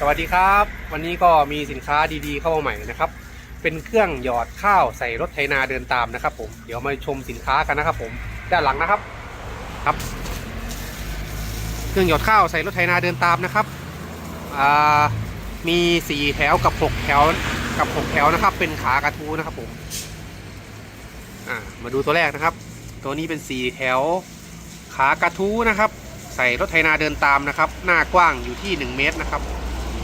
สวัสดีครับ วันนี้ก็มีสินค้าดีๆเข้ามาใหม่นะครับ เป็นเครื่องหยอดข้าวใส่รถไถนาเดินตามนะครับ ผมเดี๋ยวมาชมสินค้ากันนะครับผมด้านหลังนะครับครับ เครื่องหยอดข้าวใส่รถไถนาเดินตามนะครับมีสี่แถวกับหกแถวกับหกแถวนะครับ เป็นขากระทูนะครับผมมาดูตัวแรกนะครับ ตัวนี้เป็นสี่แถวขากระทูนะครับ ใส่รถไถนาเดินตามนะครับ หน้ากว้างอยู่ที่ 1 เมตรนะครับ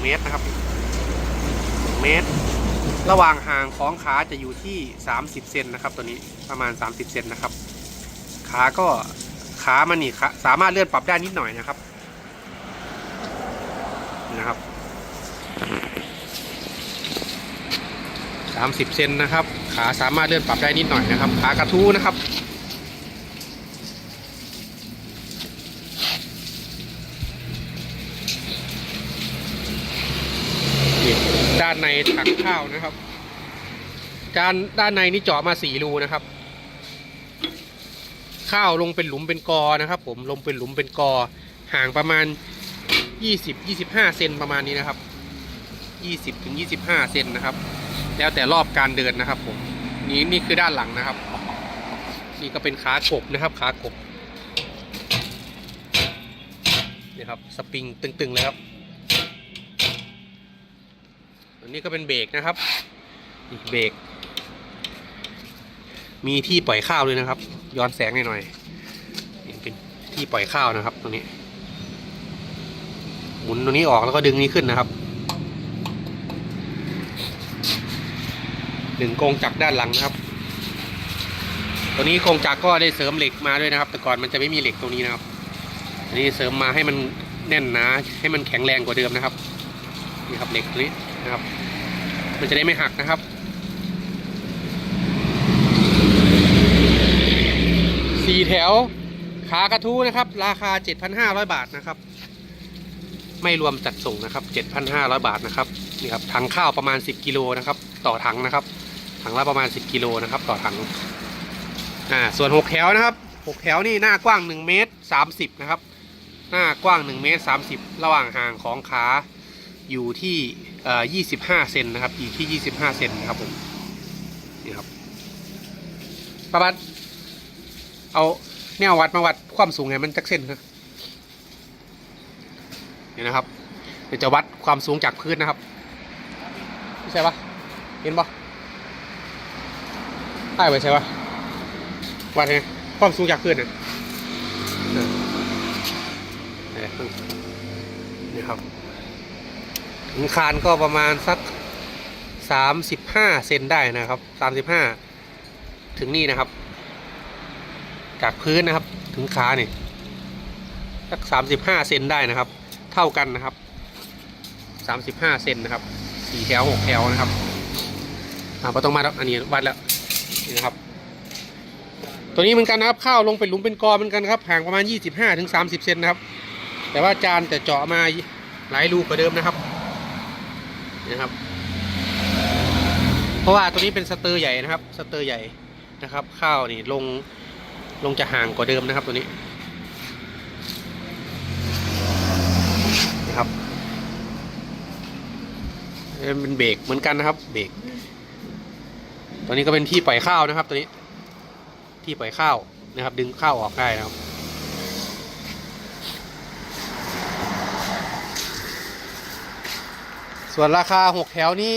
เมตรนะครับ1เมตร ระหว่างห่างของขาจะอยู่ที่ 30เซนนะครับตัวนี้ประมาณ 30เซนนะครับ ขาก็ขามันนี่สามารถเลื่อนปรับได้นิดหน่อยนะครับนี่นะครับ30เซนนะครับ ขาสามารถเลื่อนปรับได้นิดหน่อยนะครับ ขากระทู้นะครับ นี่ด้านในถังข้าวนะครับด้านด้านในนี่เจาะมาสี่รูนะครับ ข้าวลงเป็นหลุมเป็นกอนะครับ ผมลงเป็นหลุมเป็นกอ ห่างประมาณยี่สิบยี่สิบห้าเซนประมาณนี้นะครับยี่สิบถึงยี่สิบห้าเซนนะครับ แล้วแต่รอบการเดินนะครับ ผมนี่นี่คือด้านหลังนะครับ นี่ก็เป็นขากบนะครับ ขากบนี่ครับสปริงตึงๆเลยครับ ตัว นี้ก็เป็นเบรกนะครับนี่เบรกมีที่ปล่อยข้าวเลยนะครับ ย้อนแสงหน่อยๆนี่เป็นที่ปล่อยข้าวนะครับตรงนี้หมุนตรงนี้ออกแล้วก็ดึงนี้ขึ้นนะครับ ดึงกรงจักรด้านหลังนะครับ ตัวนี้กรงจักรก็ได้เสริมเหล็กมาด้วยนะครับ แต่ก่อนมันจะไม่มีเหล็กตรงนี้นะครับอันนี้เสริมมาให้มันแน่นหนาให้มันแข็งแรงกว่าเดิมนะครับนี่ครับเหล็กตัวนี้ นะครับ มันจะได้ไม่หักนะครับสี่แถวขากระทู้นะครับ ราคา 7,500 บาทนะครับ ไม่รวมจัดส่งนะครับ 7,500 บาทนะครับนี่ครับถังข้าวประมาณ 10กิโลนะครับ ต่อถังนะครับ ถังละประมาณ 10กิโลนะครับ ต่อถังอ่าส่วน 6 แถวนะครับ 6 แถวนี่หน้ากว้าง 1 เมตร 30 นะครับ หน้ากว้าง 1 เมตร 30 ระหว่างห่างของขา อยู่ที่ 25 เซนนะครับ อยู่ที่ 25 เซนนะครับผม นี่ครับประมาณเอาแนววัดมาวัดความสูงไงมันจักเส้นครับนี่นะครับ เดี๋ยวจะวัดความสูงจากพื้นนะครับไม่ใช่ปะเห็นปะใต้ไปใช่ปะวัดไงความสูงจากพื้นนะเออนี่นี่ครับ ถึงคานก็ประมาณสักสามสิบห้าเซนได้นะครับสามสิบห้าถึงนี่นะครับ จากพื้นนะครับถึงขาเนี่ยสักสามสิบห้าเซนได้นะครับ เท่ากันนะครับสามสิบห้าเซนนะครับสี่แถวหกแถวนะครับอ่าพอต้องมาแล้วอันนี้วัดแล้วนี่นะครับ ตัวนี้เหมือนกันนะครับข้าวลงเป็นหลุมเป็นกอเหมือนกันครับห่างประมาณยี่สิบห้าถึงสามสิบเซนนะครับ แต่ว่าจานจะเจาะมาหลายรูกว่าเดิมนะครับ นะครับ เพราะว่าตัวนี้เป็นสเตอร์ใหญ่นะครับ สเตอร์ใหญ่นะครับ ข้าวนี่ลงลงจะห่างกว่าเดิมนะครับตัวนี้นะครับเอ่อเป็นเบรกเหมือนกันนะครับ เบรกตัวนี้ก็เป็นที่ปล่อยข้าวนะครับ ตัวนี้ ที่ปล่อยข้าวนะครับ ดึงข้าวออกได้นะครับ ส่วนราคา 6 แถวนี้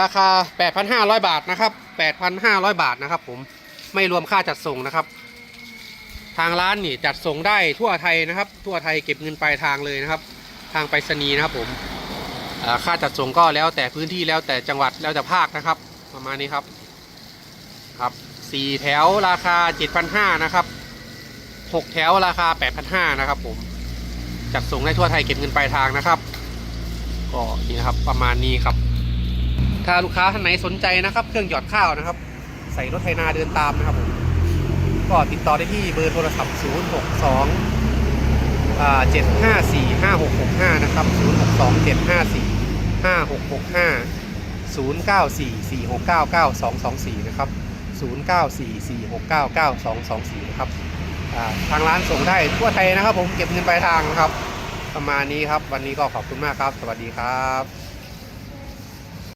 ราคา 8,500 บาทนะครับ 8,500 บาทนะครับ ผมไม่รวมค่าจัดส่งนะครับ ทางร้านนี่จัดส่งได้ทั่วไทยนะครับ ทั่วไทยเก็บเงินปลายทางเลยนะครับ ทางไปรษณีย์นะครับ ผมค่าจัดส่งก็แล้วแต่พื้นที่แล้วแต่จังหวัดแล้วแต่ภาคนะครับ ประมาณนี้ครับ ครับสี่แถวราคา 7,500นะครับหกแถวราคา 8,500นะครับ ผมจัดส่งได้ทั่วไทยเก็บเงินปลายทางนะครับ ก็นี่นะครับประมาณนี้ครับ ถ้าลูกค้าท่านไหนสนใจนะครับ เครื่องหยอดข้าวนะครับ ใส่รถไถนาเดินตามนะครับผมก็ติดต่อได้ที่เบอร์โทรศัพท์ 0 6 2อ่า7 5 4 5 6 6 5 นะครับ 0 6 2 7 5 4 5 6 6 5 0 9 4 4 6 9 9 2 2 4 นะครับ 0 9 4 4 6 9 9 2 2 4 นะครับทางร้านส่งได้ทั่วไทยนะครับผมเก็บเงินปลายทางนะครับ ประมาณนี้ครับ วันนี้ก็ขอบคุณมากครับ สวัสดีครับ